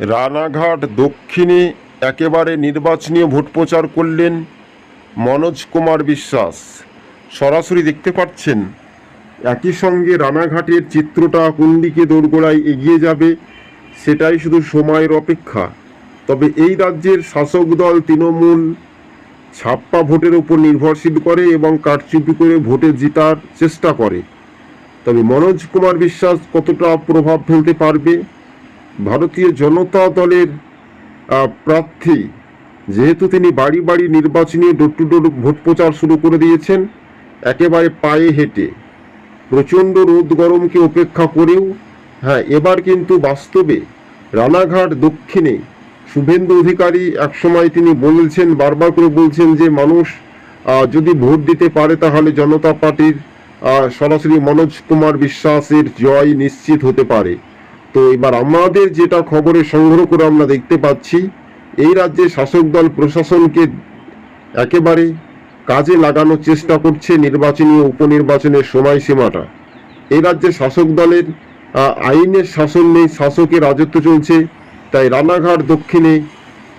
রানাঘাট দক্ষিণে একেবারে নির্বাচনীয় ভোট প্রচার করলেন মনোজ কুমার বিশ্বাস। সরাসরি দেখতে পাচ্ছেন, একই সঙ্গে রানাঘাটের চিত্রটা কোন দিকে দোরগোড়ায় এগিয়ে যাবে সেটাই শুধু সময়ের অপেক্ষা। তবে এই রাজ্যের শাসক দল তৃণমূল ছাপ্পা ভোটের উপর নির্ভরশীল করে এবং কারচুপি করে ভোটে জিতার চেষ্টা করে। তবে মনোজ কুমার বিশ্বাস কতটা প্রভাব ফেলতে পারবে ভারতীয় জনতা দলের প্রার্থী। যেহেতু তিনি বাড়ি বাড়ি নির্বাচনী ডোর টু ডোর ভোট প্রচার শুরু করে দিয়েছেন, একেবারে পায়ে হেঁটে। প্রচণ্ড রোদ গরমকে উপেক্ষা করেও হ্যাঁ এবার কিন্তু বাস্তবে রানাঘাট দক্ষিণে শুভেন্দু অধিকারী একসময় তিনি বলছেন, বারবার করে বলছেন যে মানুষ যদি ভোট দিতে পারে তাহলে জনতা পার্টির সরাসরি মনোজ কুমার বিশ্বাসের জয় নিশ্চিত হতে পারে। তো এবার আমাদের যেটা খবরে সংগ্রহ করে আমরা দেখতে পাচ্ছি, এই রাজ্যে শাসক দল প্রশাসনকে একেবারে কাজে লাগানোর চেষ্টা করছে নির্বাচনী উপনির্বাচনের সময়সীমাটা। এই রাজ্যে শাসক দলের আইনের শাসন নেই, শাসকের রাজত্ব চলছে, তাই রানাঘাট দক্ষিণে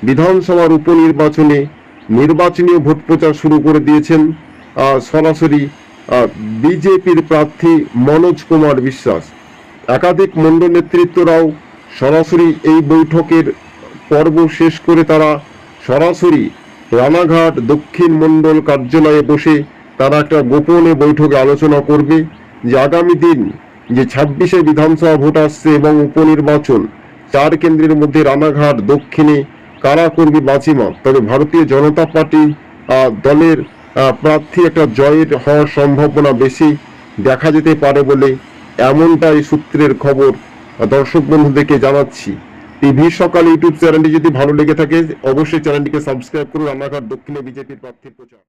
বিধানসভার উপনির্বাচনে নির্বাচনী ভোট প্রচার শুরু করে দিয়েছেন সরাসরি বিজেপির প্রার্থী মনোজ কুমার বিশ্বাস। একাধিক মণ্ডল নেতৃত্বরাও সরাসরি এই বৈঠকের পর্ব শেষ করে তারা সরাসরি রানাঘাট দক্ষিণ মণ্ডল কার্যালয়ে বসে তারা একটা গোপনে বৈঠকে আলোচনা করবে যে আগামী দিন যে ছাব্বিশে বিধানসভা ভোট আসছে এবং উপনির্বাচন, চার কেন্দ্রের মধ্যে রানাঘাট দক্ষিণে কারা করবে বাজিমাত? তবে ভারতীয় জনতা পার্টি দলের প্রার্থী একটা জয়ের হওয়ার সম্ভাবনা বেশি দেখা যেতে পারে বলে এমনটাই সূত্রের খবর। দর্শক বন্ধুদেরকে জানাচ্ছি, টিভি সকাল ইউটিউব চ্যানেলটি যদি ভালো লেগে থাকে, অবশ্যই চ্যানেলটিকে সাবস্ক্রাইব করুন। রান্নাঘাট দক্ষিণে বিজেপির প্রার্থীর প্রচার।